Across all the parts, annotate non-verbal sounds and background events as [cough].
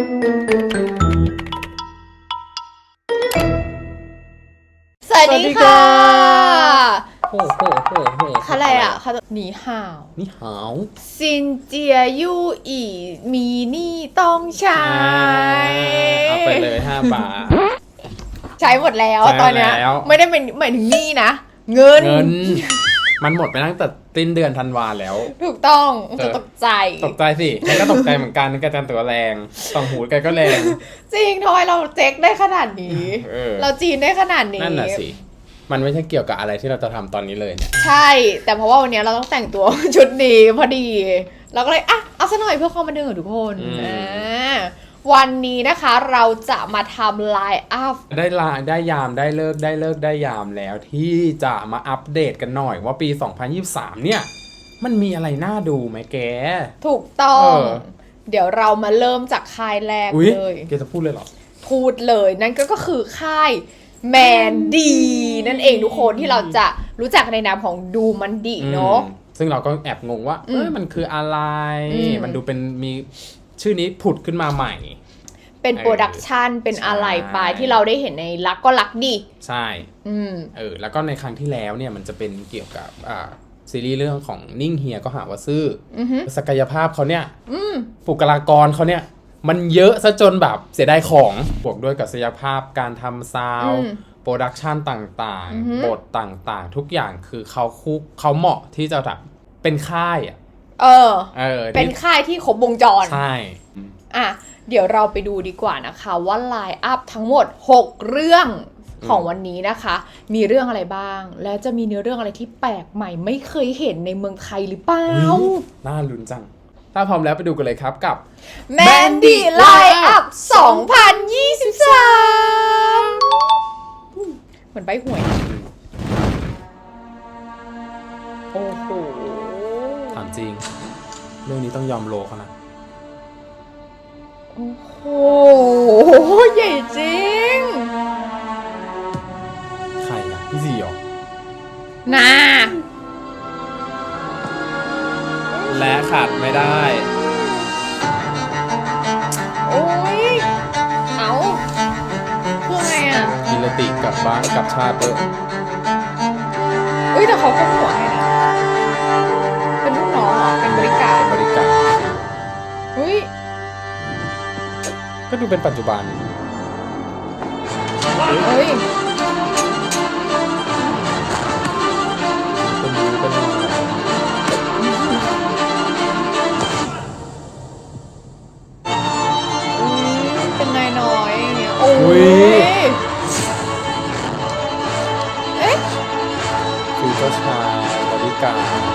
สวัสดีค่ะโอ้โหโหโหอะไรอะเขาหนีห่าว นี่หาวซินเจียยูอีมีนี่ต้องใช้ เอาไปเลยห้าบาท ใช้หมดแล้วใช้หมดตอนเนี้ยแล้ว ไม่ได้เป็นหมายถึงหนี่นะ เงิน เงิน มันหมดไปตั้งแต่ ต้นเดือนธันวาแล้ว ถูกต้องเอจะอตกใจ ตกใจสิแกก็ตกใจเหมือนกันแกจันตัวแรงต่องหูแกก็แรง จริงทำไมเราเจ๊กได้ขนาดนี้เออเราจีนได้ขนาดนี้นั่นน่ะสิมันไม่ใช่เกี่ยวกับอะไรที่เราจะทำตอนนี้เลยเนี่ยใช่ แต่เพราะว่าวันนี้เราต้องแต่งตัวชุดนี้พอดี เราก็เลยอะเอาซะหน่อยเพื่อความบันเทิงของทุกคนอืมอ่า วันนี้นะคะเราจะมาทำไลน์อัพได้ลาได้ยามได้เลิกได้เลิกได้ยามแล้วที่จะมาอัปเดตกันหน่อยว่าปี 2023 เนี่ย มันมีอะไรน่าดูไหมแก ถูกต้อง เออ เดี๋ยวเรามาเริ่มจากค่ายแรกอุ้ยเลย แกจะพูดเลยเหรอ พูดเลยนั่นก็ก็คือค่ายแมนดีนั่นเองทุกคนที่เราจะรู้จักในนามของดูมันดีเนาะ อืมซึ่งเราก็แอบงงว่าอืมเอ้ยมันคืออะไร อืม มันดูเป็นมี ชื่อนี้ผุดขึ้นมาใหม่ เป็นเออโปรดักชันเป็นอะไรไปใช่ที่เราได้เห็นในรักก็รักดี ใช่ อืมเออ แล้วก็ในครั้งที่แล้วเนี่ยมันจะเป็นเกี่ยวกับอ่าซีรีส์เรื่องของนิ่งเฮียก็หาว่าซื่ออือฮึศักยภาพเขาเนี่ยอืมบุคลากรเขาเนี่ยมันเยอะซะจนแบบเสียดายของ บวกด้วยกับศักยภาพการทำซาวด์อืมโปรดักชันต่างอือฮึๆบทต่างๆ ทุกอย่างคือเขาคุกเขาเหมาะที่จะแบบเป็นค่ายอะ เออ เออเป็นที่ค่ายที่ครบวงจร ใช่ อะ เดี๋ยวเราไปดูดีกว่านะคะว่าไลน์อัพทั้งหมด 6 เรื่องของวันนี้นะคะ มีเรื่องอะไรบ้าง และจะมีเนื้อเรื่องอะไรที่แปลกใหม่ไม่เคยเห็นในเมืองไทยหรือเปล่าอุ๊ยน่าลุ้นจัง ถ้าพร้อมแล้วไปดูกันเลยครับกับ แมนดี้ไลน์อัพ 2023 เหมือนใบหวย โอ้โหถาม จริง เรื่องนี้ต้องยอมโลเขานะ โอ้โห ใหญ่จริง ใครอะพี่ซีเหรอ น่า และขาดไม่ได้ โอ้ย เอาคือไงอะกิรติกับบ้านกับชาติเตอร์ ดูเป็นปัจจุบันเฮ้ยเป็นรู้เป็นอะไรเป็นนายน้อยอย่างเงี้ยโอ้ยเอ๊ะคือเจ้าชายบริการ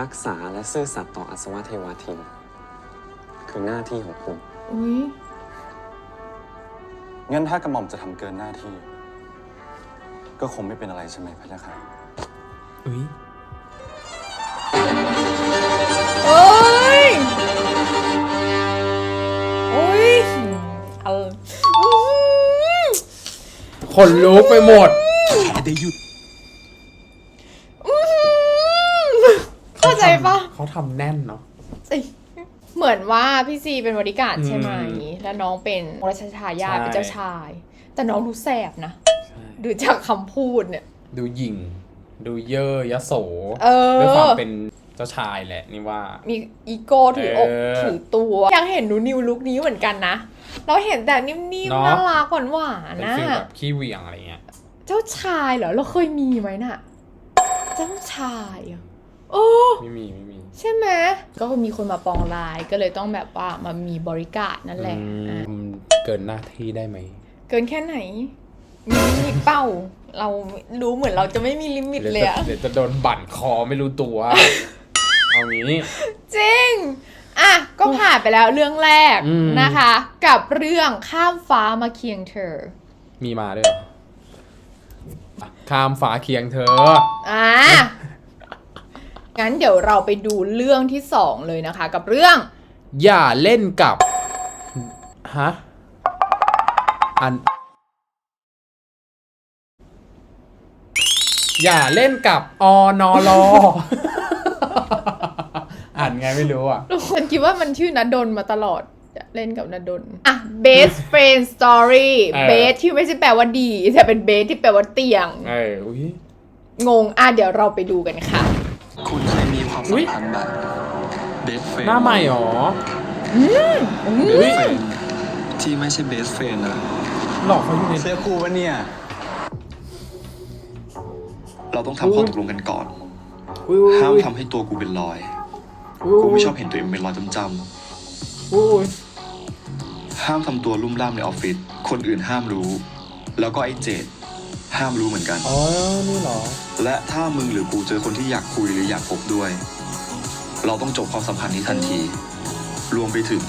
รักษาและซื่อสัตย์ต่ออัศวเทวาทิน คือหน้าที่ของคุณ อุ้ยงั้นถ้ากระหม่อมจะทำเกินหน้าที่ ก็คงไม่เป็นอะไรใช่ไหมพระยาค่ะ อุ้ยเอ้ยโอ้ยเอาอื้อขนลุกไปหมดอื้อเข้าใจ ปะเขาทำแน่นเนาะสิเหมือนว่าพี่ซีเป็นบริการดใช่ไหมอืมแล้วน้องเป็นราชทายาทใช่เป็นเจ้าชาย แต่น้องดูแสบนะใช่ดูจากคำพูดเนี่ย ดูหยิ่ง ดูเย่อยโสเออด้วยความเป็นเจ้าชายแหละนี่ว่า มีอีโก้ถืออกเออถือตัว ยังเห็นหนูนิวลุคนี้เหมือนกันนะ เราเห็นแต่นิ่มเนาะๆน่ารักหวานหวานเป็นๆนะฟีลแบบขี้เหวี่ยงอะไรเงี้ย เจ้าชายเหรอเราเคยมีไหมน่ะ เจ้าชายเหรอ โอ้ไม่มีไม่มี ใช่ไหมก็คือมีคนมาปองลายก็เลยต้องแบบว่ามามีบริการนั่นแหละอือะมเกินหน้าที่ได้ไหม เกินแค่ไหน มีลิมิตเป้า เรารู้เหมือนเราจะไม่มีลิมิตเดี๋ยวเลยจะอะเดี๋ยวจะโดนบั่นคอไม่รู้ตัว เอางี้จริง อะ ก็ผ่านไปแล้วเรื่องแรกอืมนะคะ กับเรื่องข้ามฟ้ามาเคียงเธอ มีมาด้วยเหรออะข้ามฟ้าเคียงเธอ อะ งั้นเดี๋ยวเราไปดูเรื่องที่สองเลยนะคะ กับเรื่อง อย่าเล่นกับ ฮะ อัน อย่าเล่นกับอนอลออ่านไงไม่รู้อะ ฉันคิดว่ามันชื่อนัดดนมาตลอดเล่นกับนัดดนอะ best friend story เออ best ที่ไม่ใช่แปลว่าดี แต่เป็น best ที่แปลว่าเตียง เอออุ้ยงง อะเดี๋ยวเราไปดูกันค่ะ คุณ เคยมีความอุ๊สัยมพันธ์แบบเบสเฟรนหน้าใหม่หรอเบสเฟรนที่ไม่ใช่เบสเฟรนนะหลอกเขาอยู่ใน เสื้อคู่วะเนี่ย เราต้องทำข้อตกลงกันก่อน อุ้ยอุ้ยห้ามอุ้ยทำให้ตัวกูเป็นรอย อุ้ยกูไม่ชอบเห็นตัวเองเป็นรอยจำอุ้ยๆห้ามทำตัวลุ่มล่ามในออฟฟิศ คนอื่นห้ามรู้ แล้วก็ไอ้เจด ห้ามรู้เหมือนกัน อ๋อ นี่เหรอ และถ้ามึงหรือกูเจอคนที่อยากคุยหรืออยากพบด้วย เราต้องจบความสัมพันธ์นี้ทันที รวมไปถึง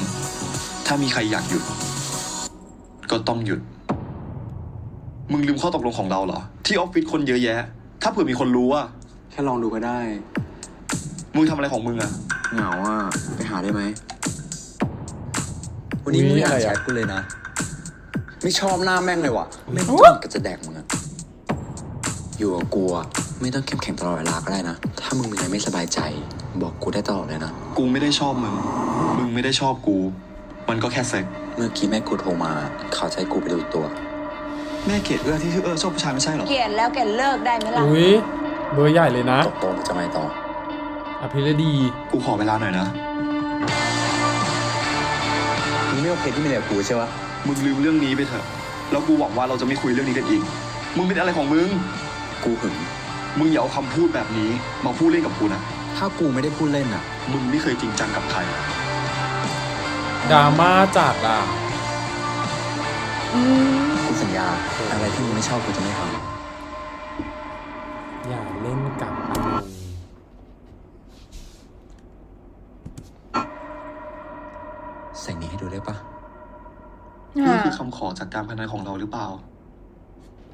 ถ้ามีใครอยากหยุด ก็ต้องหยุด มึงลืมข้อตกลงของเราเหรอ ที่ออฟฟิศคนเยอะแยะ ถ้าเผื่อมีคนรู้อะแค่ลองดูก็ได้ มึงทำอะไรของมึงอะเหงาอะ ไปหาได้ไหม วันนี้มึงไม่อ่านแชทกูเลยนะ ไม่ชอบหน้าแม่งเลยว่ะไม่จ้องก็จะแดกมึงอะ อยู่กับกูอะไม่ต้องเข้มแข็งตลอดเวลาก็ได้นะ ถ้ามึงมีอะไรไม่สบายใจ บอกกูได้ตลอดเลยนะ กูไม่ได้ชอบมึง มึงไม่ได้ชอบกู มันก็แค่เซ็ก เมื่อกี้แม่กูโทรมา เขาจะให้กูไปดูตัว แม่เกลียดเอื้อที่ชื่อเอื้อชอบผู้ชายไม่ใช่เหรอ เกลียดแล้วแกเลิกได้ไหมล่ะ อุ้ยเบอร์ใหญ่เลยนะ ตกลงจะไงต่อ อภิรดี กูขอเวลาหน่อยนะ มึงไม่โอเคที่มีอะไรกับกูใช่ปะมึงลืมเรื่องนี้ไปเถอะ แล้วกูหวังว่าเราจะไม่คุยเรื่องนี้กันอีก มึงเป็นอะไรของมึง กูหึง มึงอย่าเอาคำพูดแบบนี้มาพูดเล่นกับกูนะ ถ้ากูไม่ได้พูดเล่นอะมึงไม่เคยจริงจังกับใคร ดราม่าจัดอะอืมกูสัญญาอะไรที่มึงไม่ชอบกูจะไม่ทอย่าเล่นกับอานนท์ำใส่นี้ให้ดูได้ปะนี่คือคำขอจากการพนันของเราหรือเปล่า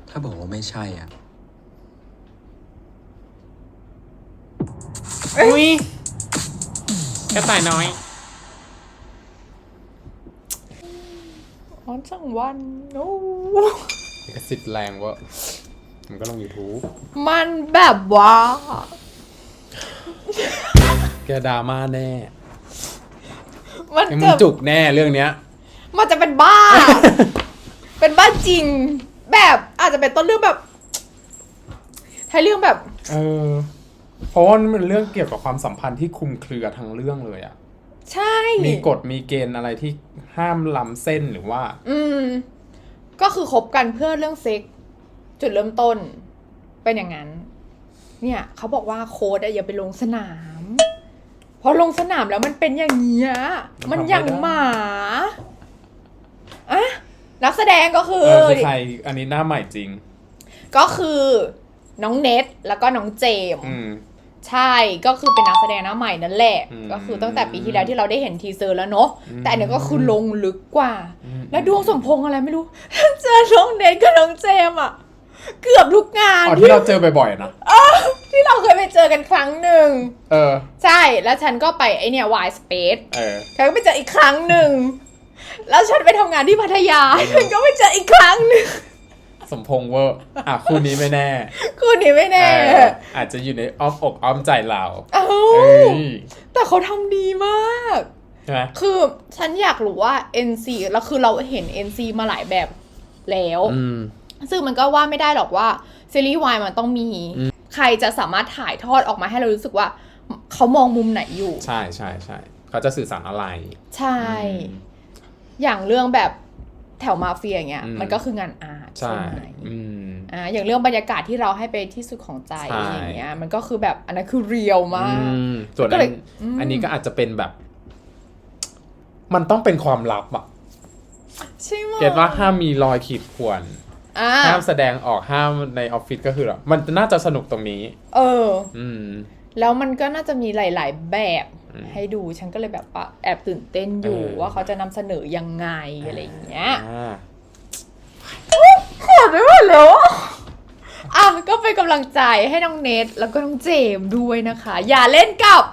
ถ้าบอกว่าไม่ใช่อะ อุ้ยกระต่ายน้อยอ๋อจังวันโอ้ลิขสิทธิ์แรงเวะมันก็ลง YouTube มันแบบว่า แกดราม่าแน่มันไอ้มึงจะจุกแน่เรื่องเนี้ย มันจะเป็นบ้า เป็นบ้าจริง แบบอาจจะเป็นต้นเรื่องแบบท้ายเรื่องแบบ เออ เพราะว่ามันเป็นเรื่องเกี่ยวกับความสัมพันธ์ที่คลุมเครือทั้งเรื่องเลยอะใช่ มีกฎมีเกณฑ์อะไรที่ห้ามล้ำเส้นหรือว่า อืม ก็คือคบกันเพื่อเรื่องเซ็ก จุดเริ่มต้น เป็นอย่างนั้น เนี่ยเขาบอกว่าโค้ดอะอย่าไปลงสนามพอลงสนามแล้วมันเป็นอย่างเงี้ยมัมันนทำไม่อย่างได้หมาอะนักแสดงก็คือเออคือใครอันนี้หน้าใหม่จริง ก็คือน้องเน็ต แล้วก็น้องเจมส์อืม ใช่ก็คือเป็นนักแสดงหน้าใหม่นั่นแหละ อืมก็คือตั้งแต่ปีที่แล้วที่เราได้เห็นทีเซอร์แล้วเนาะอืม แต่อันเนี้ยก็คือลงลึกกว่าอืมแล้วดวงสมพงษ์อะไรไม่รู้ เจอน้องเน็ตกับน้องเจมส์อะเกือบทุกงานอ๋อที่ที่เราเจอบ่อยๆนะที่เราเคยไปเจอกันครั้งหนึ่ง เออ ใช่แล้วฉันก็ไปไอเนี่ยวายสเปซเออ ฉันก็ไปเจออีกครั้งหนึ่ง แล้วฉันไปทำงานที่พัทยา ฉันก็ไปเจออีกครั้งหนึ่ง สมพงษ์เวอร์อะคู่นี้ไม่แน่ คู่นี้ไม่แน่เอออาจจะอยู่ในอ้อมอกอ้อมใจเราเอ้าเอ้ยแต่เขาทำดีมากใช่ไหมคือฉันอยากรู้ว่า NC แล้วคือเราเห็น NC มาหลายแบบแล้วอืมซึ่งมันก็ว่าไม่ได้หรอกว่าซีรีส์วายมันต้องมี ใครจะสามารถถ่ายทอดออกมาให้เรารู้สึกว่า เขามองมุมไหนอยู่ ใช่ใช่ใช่เขาจะสื่อสารอะไร ใช่อืมอย่างเรื่องแบบแถวมาเฟียอย่างเงี้ยอืมมันก็คืองานอาร์ตใช่ไหมอืมอ่าอย่างเรื่องบรรยากาศที่เราให้ไปที่สุดของใจใช่อย่างเงี้ยมันก็คือแบบอันนั้นคือเรียลมากอืมส่วนก็อัเลนยอืมอันนี้ก็อาจจะเป็นแบบ มันต้องเป็นความลับอะใช่ไหมเก็ตว่าห้ามมีรอยขีดข่วนอ่าห้ามแสดงออกห้ามในออฟฟิศก็คือแบบมันน่าจะสนุกตรงนี้ เออ อืม แล้วมันก็น่าจะมีหลาย ๆ แบบอืม ให้ดูฉันก็เลยแบบว่าแอบตื่นเต้นอยู่เออว่าเขาจะนำเสนอยังไงอะไรอย่างเงี้ยอ่าขอดไม่ไหวแล้วอะอะก็เป็นกำลังใจให้น้องเนทแล้วก็น้องเจมส์ด้วยนะคะ อย่าเล่นกับ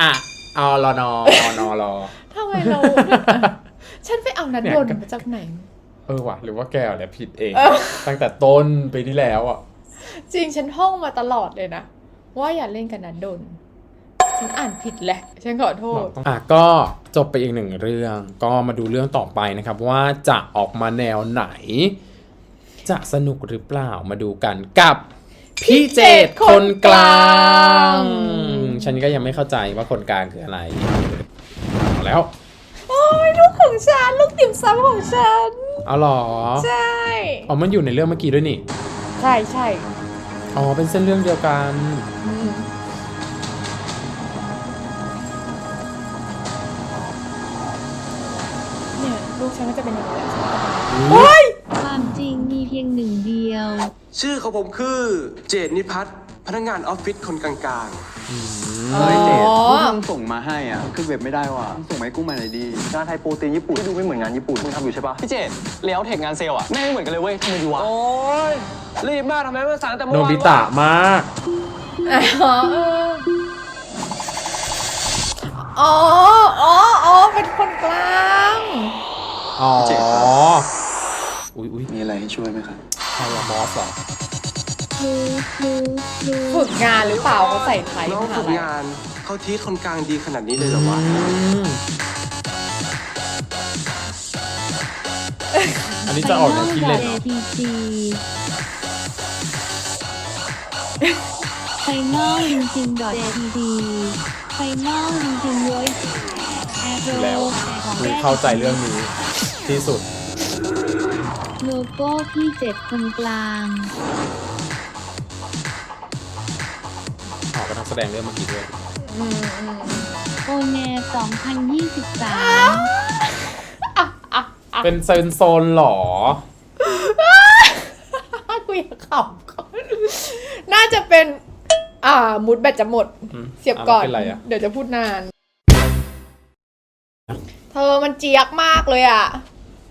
อะเอารอนออนอรอทำไมเรา ฉันไปเอานัดเนี่ยดนก็มาจากไหน เออว่ะหรือว่าแกอะไรผิดเองเออตั้งแต่ต้นไปที่แล้วอะ จริงฉันท่องมาตลอดเลยนะ ว่าอย่าเล่นกันนันดน ฉันอ่านผิดแหละ ฉันขอโทษ อะก็จบไปอีกหนึ่งเรื่อง ก็มาดูเรื่องต่อไปนะครับ ว่าจะออกมาแนวไหน จะสนุกหรือเปล่ามาดูกันกับ พี่เจดคนกลางฉันก็ยังไม่เข้าใจว่าคนกลางคืออะไรเอาแล้ว โอ้ยลูกของฉัน ลูกติ่มซำของฉัน เอาเหรอ ใช่อ๋อมันอยู่ในเรื่องเมื่อกี้ด้วยนี่ ใช่ใช่อ๋อเป็นเส้นเรื่องเดียวกัน ฉันก็จะเป็นอย่างนี้แหละฉันก็เป็นโอ้ยความจริงมีเพียงหนึ่งเดียว ชื่อของผมคือเจดนิพัฒน์พนักงานออฟฟิศคนกลางอ๋อเฮ้ยเจดที่มึงส่งมาให้อะขึ้นเว็บไม่ได้ว่ะมึงส่งมาให้กูมาหน่อยดีงานไทยโปรตีนญี่ปุ่นที่ดูไม่เหมือนงานญี่ปุ่นมึงทำอยู่ใช่ปะพี่เจดเลี้ยวเทคงานเซลล์อะแม่งไม่เหมือนกันเลยเว้ยทำไมดีวะๆโอ้ยรีบมากทำไมไม่สั่งแต่เมื่โนอวานบิตะมากอ๋อเอออ๋ออ๋ออ๋อเป็นคนกลาง อ๋อ เจ็บครับ อุ้ยอุ้ยมีอะไรให้ช่วยไหมครับใครอะบอสเหรอรู้รู้รู้ฝึกงานหรือเปล่าเขาใส่ไทยน้องมหาฝึกลัยงานเขาทีทคนกลางดีขนาดนี้เลยเหรอวะอืมอันนี้จะออกจากที่เล่นเหรอ APG ไฟนอลจริงๆ .APG ไฟนอลจริงๆ voice แออยู่โรแล้ว ของคือเข้าใจเรื่องนี้ ที่สุด โลโก้ที่เจ็ดคนกลางออกกับนักแสดงเรื่องเมื่อกี้ด้วยอืมอืมโอเน2023 เป็นเซนโซนเหรอกูอยากขำก่อนน่าจะเป็น อ่ามุดแบตจะหมด อืมเสียบก่อน อะแล้วเป็นไรอะ เดี๋ยวจะพูดนาน เธอมันเจี๊ยบมากเลยอะ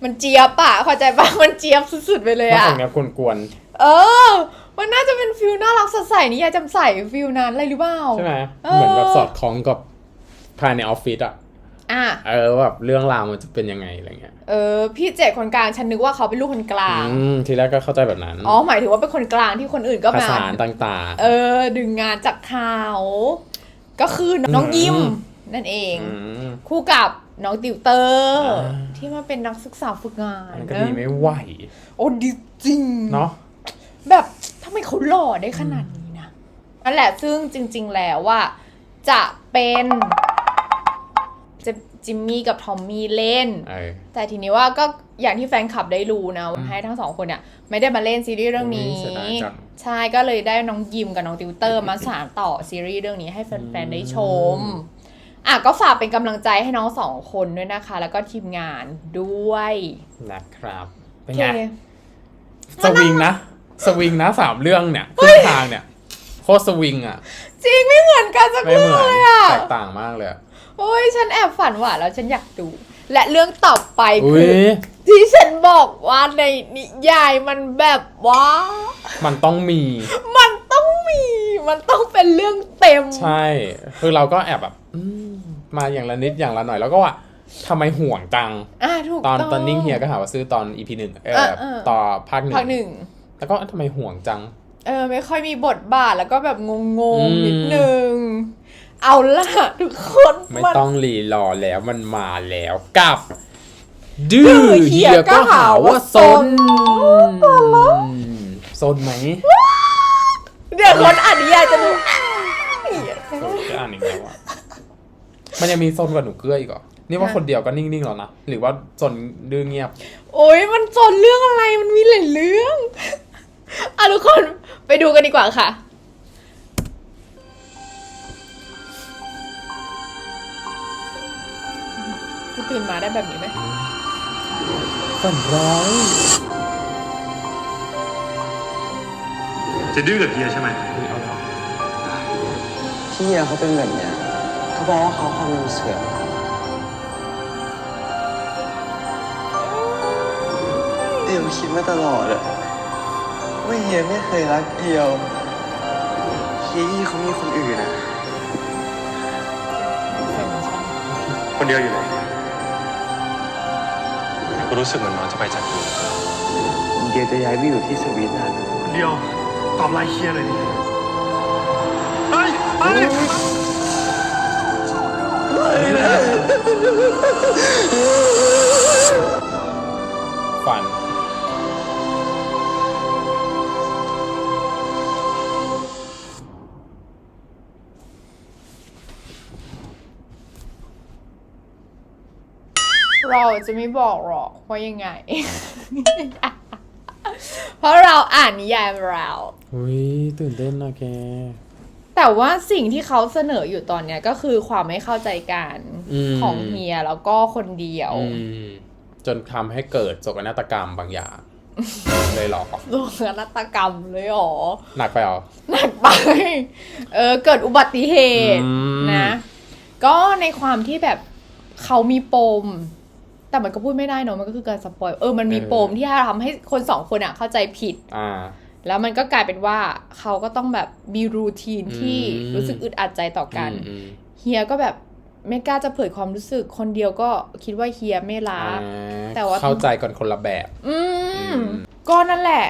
มันเจี๊ยบอะเข้าใจปะมันเจี๊ยบสุดๆไปเลยน่าอะของแนวกวนเออ มันน่าจะเป็นฟิลน่ารักสดใสนิยายจำใสฟิลนั้นอะไรหรือเปล่า ๆใช่ไหมเออ เหมือนแบบสอดคล้องกับภายในออฟฟิศอะอะ เออว่าแบบเรื่องราวมันจะเป็นยังไงอะไรเงี้ยเออ พี่เจดคนกลางฉันนึกว่าเขาเป็นลูกคนกลาง อืมทีแรกก็เข้าใจแบบนั้นอ๋อ หมายถึงว่าเป็นคนกลางที่คนอื่นก็ภามา ษาต่าง เออ ดึงงานจากเขา ก็คือน้องยิมอืมนั่นเอง ๆอืมคู่กับ น้องติวเตอร์ อ่า ที่มาเป็นนักศึกษาฝึกงานมันก็นะดีไม่ไหวโอ้ดีจริง เนาะ แบบทำไมเขาหล่อได้ขนาดนี้นะนั่นแหละซึ่งจริง ๆ แล้วว่า จะเป็นจะจิมมี่กับทอมมี่เล่น เออ แต่ทีนี้ว่าก็อย่างที่แฟนคลับได้รู้นะว่าให้ทั้งสองคนเนี่ยไม่ได้มาเล่นซีรีส์เรื่องนี้ เสียดายจัง ใช่ก็เลยได้น้องยิมกับน้องติวเตอร์มาสานต่อซีรีส์เรื่องนี้ให้แฟนๆได้ชม อะก็ฝากเป็นกำลังใจให้น้องสองคนด้วยนะคะ แล้วก็ทีมงานด้วยนะครับโอเป็นเคไงสวิงนะสวิงนะสามเรื่องเนี่ยครึ่งทางเนี่ยโคตรสวิงอะ จริงไม่เหมือนกันสักไม่เรื่เหองมือนเลยอะแตกต่างมากเลยอะโอ้ยฉันแอบฝันหวานแล้วฉันอยากดู และเรื่องต่อไปอุ้คืยอที่ฉันบอกว่าในนิยายมันแบบว่า มันต้องมี มันต้องมี มันต้องเป็นเรื่องเต็ม ใช่ คือเราก็แอบแบบอื มมาอย่างละนิดอย่างละหน่อยแล้วก็ว่าทำไมห่วงจัง อะถูกตอนต้องตอนนิ่งเฮียก็หาว่าซื้อตอนอีพีหนึ่งเออเออเออ ต่อภาคหนึ่งภาคหนึ่งแล้วก็ทำไมห่วงจัง เออ ไม่ค่อยมีบทบาทแล้วก็แบบงงอืๆมนิดนึง เอาล่ะ ทุกคนไม่น ต้องรีรอแล้วมันมาแล้วกับ ดื้อดื้อเฮีเฮียยก็ก็หาหาว่าว่าซซนนซนไหมเดี๋ยวคนอ่านนิยายจะดูเออจะอ่านอีกแล้วอะ มันยังมีซนกว่าหนูเกลืออีกเหรอ นี่ว่าคนเดียวก็นิ่งๆแล้วนะ หรือว่าซนดื้อเงียบ โอ้ยมันจนเรื่องอะไรมันมีหลายเรื่องอะทุกคนไปดูกันดีกว่าค่ะ กูตื่นมาได้แบบนี้ไหมฝันร้ายจะดื้อกับเฮียใช่ไหมที่เฮียเขาเป็นแบบเนี้ย เขาบอกว่าเขาความจำเสื่อมเดียวคิดมาตลอดอะว่าเฮียไม่เคยรักเดียวเฮียเขามีคนอื่นอะคนเดียวอยู่ไหนกูรู้สึกเหมือนน้องจะไปจากกูเดียวจะย้ายไปอยู่ที่สวีเดนเดียวตอบไลน์เคียร์เลยดิเฮ้ยเฮ้ย ฝัน เราจะไม่บอกหรอกว่ายังไง เพราะเราอ่านนิยายมาแล้ว อุ้ยตื่นเต้นนะแก แต่ว่าสิ่งที่เขาเสนออยู่ตอนเนี้ยก็คือความไม่เข้าใจกันอืมของเฮียแล้วก็คนเดียว อืมจนทำให้เกิดโศกนาฏกรรมบางอย่าง เลยเหรอ โดนนัตกรรมเลยเหรอ หนักไปเหรอ หนักไป เออ เกิดอุบัติเหตุอืม นะ ก็ในความที่แบบเขามีปม แต่มันก็พูดไม่ได้เนอะมันก็คือการสปอย เออ มันมีปมที่ทำให้คนสองคนอะเข้าใจผิด อ่า แล้วมันก็กลายเป็นว่าเขาก็ต้องแบบมีรูทีนที่อืมรู้สึกอึดอัดใจต่อกันอืมเฮียก็แบบไม่กล้าจะเผยความรู้สึกคนเดียวก็คิดว่าเฮียไม่รักอ่าแต่ว่าเข้าใจกันคนละแบบ อือืมมก็นั่นแหละ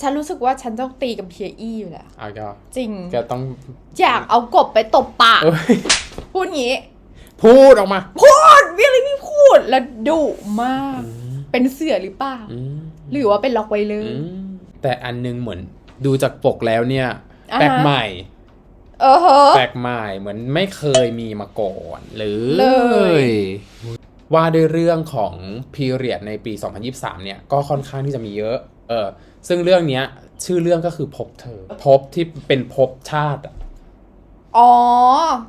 ฉันรู้สึกว่าฉันต้องตีกับเฮียอี้อยู่แหละอะก็จริงก็ต้องอยากเอากบไปตบปากเอ้ยพูดงี้ พูดออกมา พูดวิลลี่พี่พูดแล้วดุมาก เป็นเสือหรือเปล่าอืมหรือว่าเป็นล็อกไวเลออืร์ม แต่อันนึงเหมือนดูจากปกแล้วเนี่ยอ่าฮะแปลกใหม่เออเหอะแปลกใหม่เหมือนไม่เคยมีมาก่อนหรือเลยว่าด้วยเรื่องของพีเรียดในปี 2023 เนี่ยก็ค่อนข้างที่จะมีเยอะเออซึ่งเรื่องเนี้ยชื่อเรื่องก็คือพบเธอ พบที่เป็นพบชาติ อะอ๋อ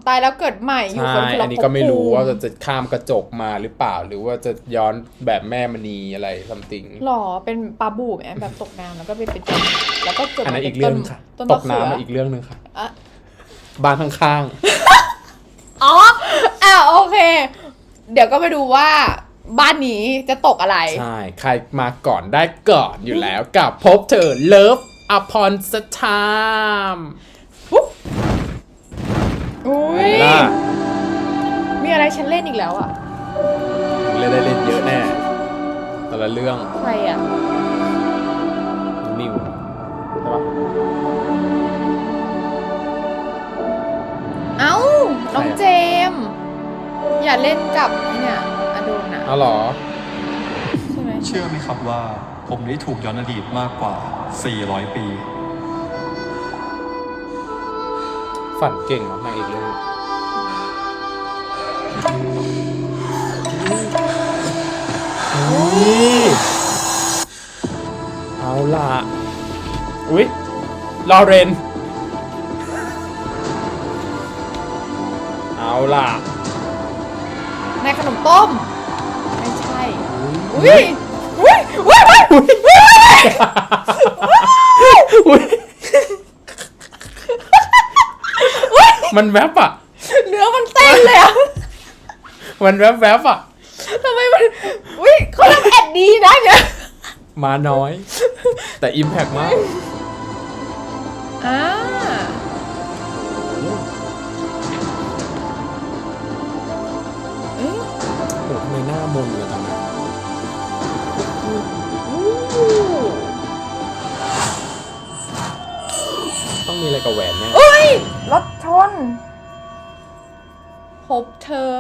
ตายแล้วเกิดใหม่อยู่ใช่คนคนละอันนี้ก็ไม่รู้ภพภูว่าจะจะข้ามกระจกมาหรือเปล่า หรือว่าจะย้อนแบบแม่มณีอะไรซัมติง หรอเป็นปลาบูไหมแบบตกน้ำแล้วก็ไปเป็นต้นแล้วก็เกิดอันมานั้นเป็อีนกเรื่ต้อนงค่ะ ต้นตมะกเขือน้ำมาอีกเรื่องหนึ่งค่ะอะบ้านข้างอ๋ออะโอเค เดี๋ยวก็ไปดูว่าบ้านนี้จะตกอะไร ๆ ใช่ ใครมาก่อนได้ก่อนอยู่แล้วกับพบเธอ Love Upon a Time อุ้ยล่ะมีอะไรฉันเล่นอีกแล้วอะเล่นได้เล่นเยอะแน่ แต่ละเรื่องใครอะนิวใช่ปะเอ้าน้องใครอะเจมส์อย่าเล่นกับเนี่ยอโดนนะเอาเหรอ ใช่ไหม เชื่อไหมครับว่าผมได้ถูกย้อนอดีตมากกว่า 400 ปี ฝันเก่งเนาะนางเอกเรื่องนี้อุ๊ยเอาล่ะ อุ๊ยลอเรน เอาล่ะในขนมต้ม ไม่ใช่ อุ้ยอุ้ยอุ้ยอุ้ยอุ้ย อุ๊ย มันแวบอะ เนื้อมันเต้นเลยอะมันแวบแวบๆอะ ทำไมมันอุ้ยเขาทำแอดดีนะเนี่ยมาน้อย แต่อิมแพกมาก อ่าเอ๊ะ โหทำไมหน้ามนเลยจังอะอู้ ต้องมีอะไรกับแหวนเนี่ยเอ้ยรถชน พบเธอ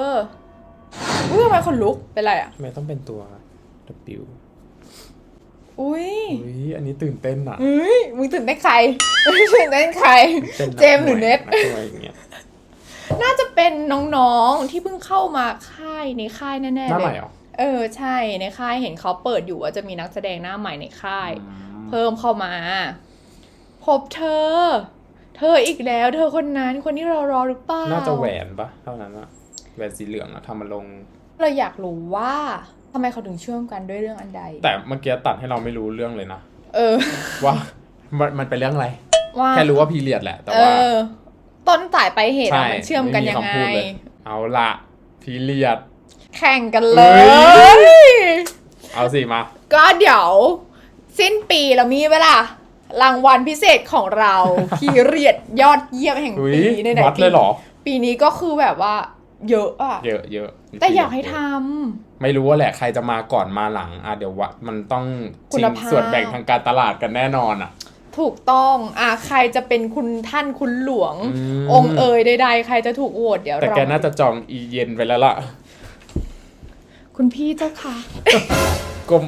อุ้ยทำไมคนลุก เป็นไรอะ ทำไมต้องเป็นตัว W อุ้ยอุ้ยอันนี้ตื่นเต้นอะเฮ้ยมึงตื่นเต้นใคร ตื่นเต้นใคร ต้นเจมส์หรือเน็ตนักมวยอย่างเงี้ยน่าจะเป็นน้องๆที่เพิ่งเข้ามาค่ายในค่ายแน่ๆหน้าเลใหม่ยเหรอเออใช่ในค่ายเห็นเขาเปิดอยู่ว่าจะมีนักแสดงหน้าใหม่ในค่าย เพิ่มเข้ามา พบเธอ เธออีกแล้ว เธอคนนั้นคนที่เรารอหรือเปล่าน่าจะแหวนปะเท่านั้นอะแหวนสีเหลืองอะทำมาลง เราอยากรู้ว่าทำไมเขาถึงเชื่อมกันด้วยเรื่องอันใด แต่เมื่อกี้ตัดให้เราไม่รู้เรื่องเลยนะ เออ ว่า มันมันเป็นเรื่องอะไร ว่าแค่รู้ว่าพีเรียดแหละ แต่เอว่า อ ต้นสายไปลายเหตุอะใช่มันเชื่อมกันยังไงม่มีคำพูดเลย เอาละพีเรียด แข่งกันเลเฮ้ ย เอาสิมา ก็เดี๋ยว สิ้นปีเรามีเวลา รางวัลพิเศษของเราพีเรียดยอดเยี่ยมแห่งอุ๊ยปีในไหนวัดเลยเหรอ ปีนี้ก็คือแบบว่า เยอะอะเยอะเยอะแต่อยากให้ทไม่รู้ว่าแหละใครจะมาก่อนมาหลังอะเดี๋ยววัดมันต้องคุชิณงภาพส่วนแบ่งทางการตลาดกันแน่นอนอะำถูกต้องอะใครจะเป็นคุณท่านคุณหลวงอืมองค์เอ๋ยใดๆใครจะถูกโหวตเดี๋ยวแต่เราแกน่าจะจองอีเย็นไปแล้วล่ะ คุณพี่เจ้าค่ะกลม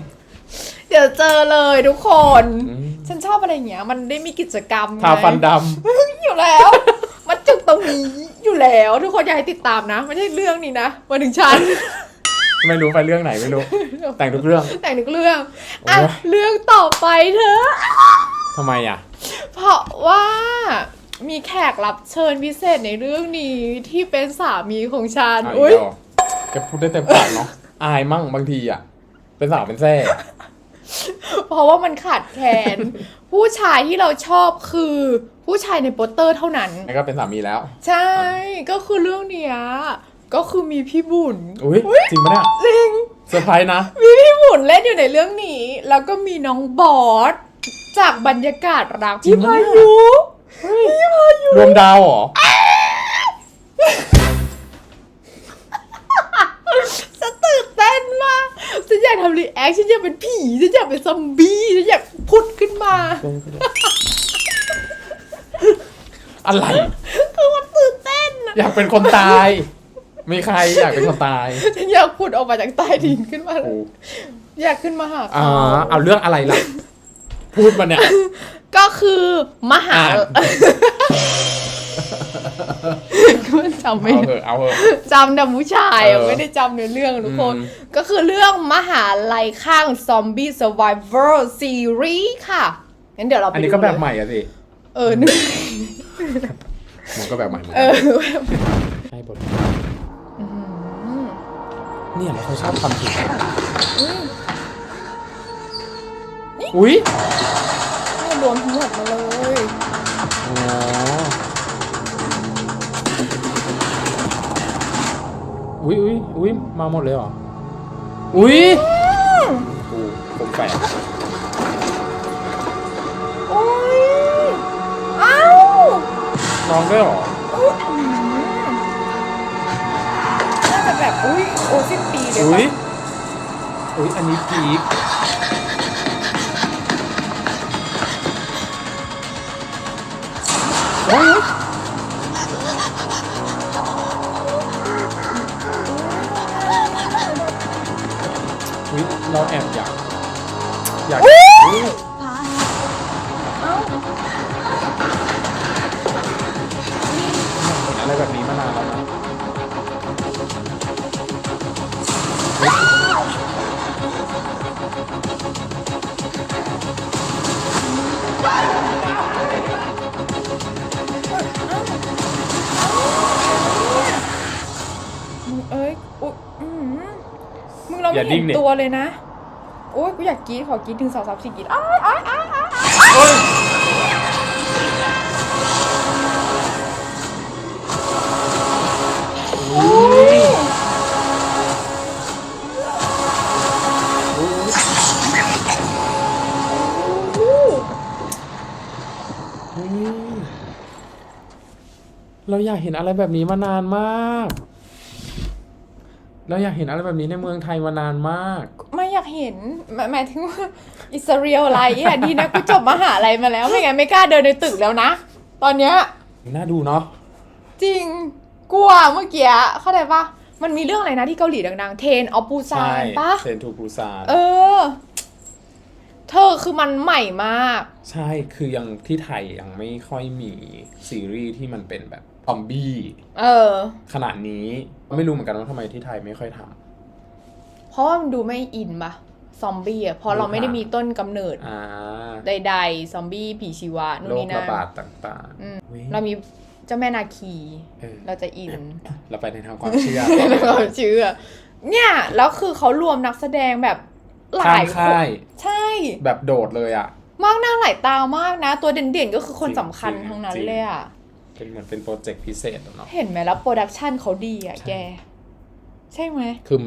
เดี๋ยวเจอเลยทุกคนอืม ฉันชอบอะไรอย่างเงี้ย มันได้มีกิจกรรมทาฟันดอยู่แล้ว มันจุกตรงนี้อยู่แล้ว ทุกคนอยากให้ติดตามนะ ไม่ใช่เรื่องนี้นะมาถึงฉันำไม่รู้ไปเรื่องไหนไม่รู้ แต่งทุกเรื่อง แต่งทุกเรื่องอะโอ้ย เรื่องต่อไปเถอะ ทำไมอะ เพราะว่ามีแขกรับเชิญพิเศษในเรื่องนี้ที่เป็นสามีของฉัน อะอุ้ยอีกแล้วแกพูดได้เต็มปากเนาะ อายมั่งบางทีอะ เป็นสาวเป็นแซ่ เพราะว่ามันขาดแคลนผู้ชายที่เราชอบคือผู้ชายในโปสเตอร์เท่านั้น แล้วก็เป็นสามีแล้ว ใช่ก็คือเรื่องเนี้ยก็คือมีพี่บุญอุ้ยจริงปะเนี่ยจริงเซอร์ไพรส์นะ มีพี่บุญเล่นอยู่ในเรื่องนี้ แล้วก็มีน้องบอสจากบรรยากาศรักจริพี่งปะพาเนี่ยยุรวมดาวเหรอ ทำรีแอคฉันอยากเป็นผี ฉันอยากเป็นซอมบี้ฉันอยากพุดขึ้นมา อะไร คือมันตื่นเต้นอะอยากเป็นคนตาย มีใครอยากเป็นคนตายฉันอยากพุดออกมาจากใต้ดินขึ้นมาโอ้อยากขึ้นมาหาอ่าเขาเอาเรื่องอะไรล่ะ พูดมาเนี่ย ก็คือมหา อ่านมัน จำไม่เอาได้เถอะเอาเถอะ จำแต่ผู้ชายอะเออไม่ได้จำในเรื่องทุกคน อืม ก็คือเรื่องมหาลัยข้าง Zombie Survivor Series ค่ะ งั้นเดี๋ยวเราไปอันนี้ดูก็แบบเลยใหม่อะสิเออนึกมันก็แบบใหม่เหมือนเอกัอนแบบใช่บทเนี่ยเราเขาชอบทำผิดอุ้ยให้รวมทั้งหมดมาเลย อ๋อ อุ้ยอุ้ยอุ้ยมาหมดเลยเหรอ อุ้ยโอ้ผมแปลกโอ้ยเอ้าน้องด้วยเหรอน่าจะแบบอุ้ยโอ้สิ้นปีเลยอุ้ยปะอุ้ยอันนี้พีคอุ้ย อุ้ยเราแอบอยากอยากอุ๊ยเอ้าเห็นอะไรแบบนี้มานานแล้วนะมึงเอ้ย เราอย่าไม่ดิ้เห็งนดิตัวเลยนะ โอ้ยกูอยากกรีดขอกรีดถึงสองสามสี่กรีดอ้ายอ้ายอ้ายอ้ายอ้ายอุ้ยอุ๊ยเราอยากเห็นอะไรแบบนี้มานานมาก เราอยากเห็นอะไรแบบนี้ในเมืองไทยมานานมาก ไม่อยากเห็นหมายหมายถึงว่าอิสราเอลอะไรอะดีนะกูจบมหาลัยมาแล้วไม่งั้นไม่กล้าเดินในตึกแล้วนะ ตอนเนี้ยน่าดูเนาะจริงกลัวเมื่อกี้เข้าใจปะมันมีเรื่องอะไรนะที่เกาหลีดังๆ เทนออปูซาใช่นปะเซนทูปูซานเออ เธอคือมันใหม่มาก ใช่คือยังที่ไทยยังไม่ค่อยมีซีรีส์ที่มันเป็นแบบซอมบี้เออ ขนาดนี้ ไม่รู้เหมือนกันว่าทำไมที่ไทยไม่ค่อยทำ เพราะว่ามันดูไม่อินปะซอมบี้อะเพราะเราไม่ได้มีต้นกำเนิดอ่าใดๆ ซอมบี้ผีชีวะนู่นโรคนี่นั่ระนบาดต่างอืมๆอุ๊ยเรามีเจ้าแม่นาคี เออเราจะอินเราไปในทางความเชื่อแล้วก็เชื่อ เนี่ย แล้วคือเขารวมนักแสดงแบบหข้าลามยคค่านยใช่ แบบโดดเลยอะ มากหน้าหลายตามากนะ ตัวเด่นๆก็คือคนจริงสำคัญจริงทั้งนั้นจริง เลยอะ เป็นเหมือนเป็นโปรเจกต์พิเศษอะเนาะ เห็นไหมแล้วโปรดักชันเขาดีอะใช่ แก ใช่ไหม คือ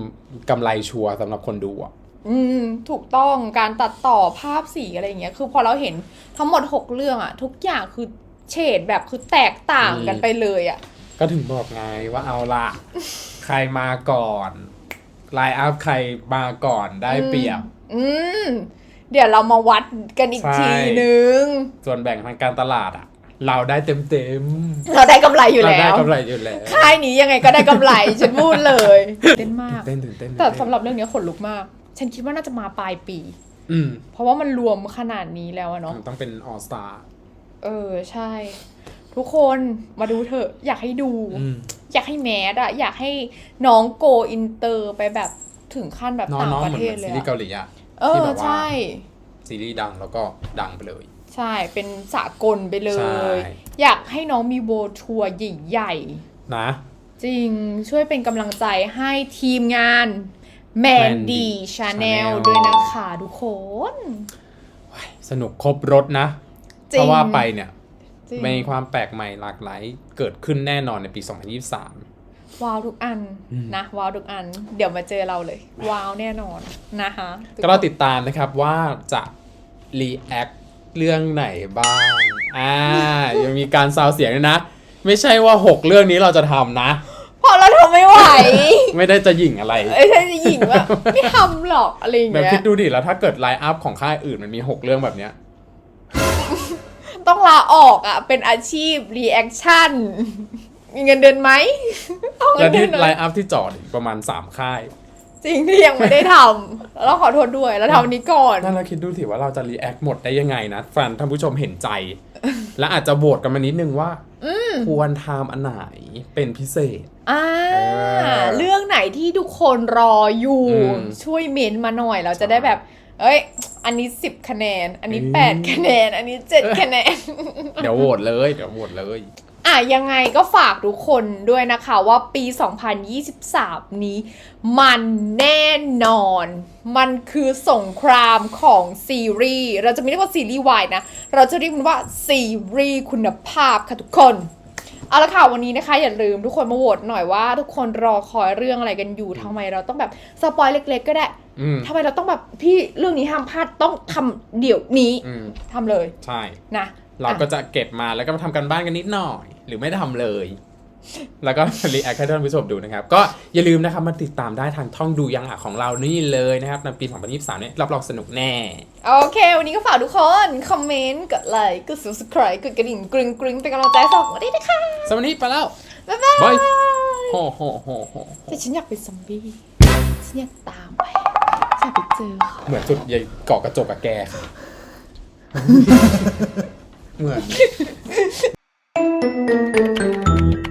กำไรชัวร์สำหรับคนดูอะอืม ถูกต้องการตัดต่อภาพสีอะไรอย่างเงี้ย คือพอเราเห็นทั้งหมด6เรื่องอะทุกอย่างคือเฉดแบบคือแตกต่างกันไปเลยอะก็ถึงบอกไงว่าเอาละ ใครมาก่อนไลน์อัพใครมาก่อนได้เปรียบ อืม เดี๋ยวเรามาวัดกันอีกใช่ ทีนึง ส่วนแบ่งทางการตลาดอะ เราได้เต็มเต็มๆเราได้กำไรอยู่เราแล้ได้ว กำไรอยู่แล้วค่ายนี้ยังไงก็ได้กำไร ฉันพูดเลยเต้นมาก เต้นตื่นเต้นแต่สำหรับเรื่องนี้ขนลุกมาก ฉันคิดว่าน่าจะมาปลายปี อืมเพราะว่ามันรวมขนาดนี้แล้วอะเนาะ ต้องเป็นออสตาเออใช่ ทุกคนมาดูเถอะ อยากให้ดู อืม อยากให้แมสอะอยากให้น้องโกอินเตอร์ไปแบบถึงขั้นแบบน้องต่างน้องประเหมือนเทศเหมือนเลซียรีส์อะเกาหลีอะ เอที่อแบบว่า ใช่ ซีรีส์ดังแล้วก็ดังไปเลย ใช่เป็นสากลไปเลใช่ ย อยากให้น้องมีโบทัวร์ใหญ่นะ ๆ จริงช่วยเป็นกำลังใจให้ทีมงานแมนดีชาแนลด้วยนะคะทุกคน สนุกครบรถนะ จริง เพราะว่าไปเนี่ย จริงมีความแปลกใหม่หลากหลายเกิดขึ้นแน่นอนในปี 2023 ว้าวทุกอันอืมนะว้าวทุกอัน เดี๋ยวมาเจอเราเลย ว้าวแน่นอนนะคะก็เราติดตามนะครับว่าจะรีแอค เรื่องไหนบ้าง อ่า ยังมีการซาวเสียงด้วยนะ ไม่ใช่ว่า 6 เรื่องนี้เราจะทำนะ พอเราทำไม่ไหว ไม่ได้จะหยิ่งอะไรเอ้ยใช่จะหญิงว่าไม่ทำหรอกอะไรอย่างแบบเงี้ยคิดดูดิแล้วถ้าเกิดไลน์อัพของค่ายอื่นมันมี 6 เรื่องแบบเนี้ย ต้องลาออกอะ เป็นอาชีพ รีแอคชั่น มีเงินเดือนไหมเอาเงิและนเดืที่อนหน่ไลอยน์อัพที่จอดอีกประมาณ 3 ค่าย จริงที่ยังไม่ได้ทำแล้วเราขอโทษด้วยแล้วทำอันนี้ก่อน นั่นเราคิดดูสิว่าเราจะรีแอคหมดได้ยังไงนะแฟนท่านผู้ชมเห็นใจ และอาจจะโหวตกันมานิดนึงว่าควรทำอันไหนเป็นพิเศษ อ่าเออเรื่องไหนที่ทุกคนรออยู่อืมช่วยเมนต์มาหน่อยเราจะได้แบบ เอ้ย อันนี้10คะแนน อันนี้อืม8คะแนน อันนี้7คะแนน เดี๋ยวโหวตเลย เดี๋ยวโหวตเลย อะยังไงก็ฝากทุกคนด้วยนะคะว่าปี 2023 นี้ มันแน่นอน มันคือสงครามของซีรีส์ เราจะไม่เรียกว่าซีรีส์วายนะ เราจะเรียกมันว่าซีรีส์คุณภาพค่ะทุกคน เอาละค่ะ วันนี้นะคะ อย่าลืมทุกคนมาโหวตหน่อยว่า ทุกคนรอคอยเรื่องอะไรกันอยู่ทำไมเราต้องแบบสปอยเล็ก ๆ ก็ได้อืมทำไมเราต้องแบบพี่เรื่องนี้ห้ามพลาดต้องทำเดี๋ยวนี้อืมทำเลย ใช่ นะ เราก็อะจะเก็บมาแล้วก็มาทำกันบ้านกันนิดหน่อย หรือไม่ทำเลย แล้วก็ รีแอคให้ท่านผู้ชมดูนะครับ ก็อย่าลืมนะครับมาติดตามได้ทางท่องดูยังอะของเรานี่เลยนะครับในปี 2023เนี่ยรับรองสนุกแน่ โอเค วันนี้ก็ฝากทุกคน คอมเมนต์ กดไลค์ กด subscribe กดกระดิ่งกริ๊งกริ๊งเป็นกำลังใจให้สองคนด้วยนะคะสวัสดีไปแล้วบ๊ายบายบายโฮโฮโฮโฮแต่ฉันอยากเป็นซอมบี้ฉันอยากตามไปฉันอยากไปเจอเขา เหมือนจุดใหญ่เกาะกระจกกับแกค่ะ 네. [laughs]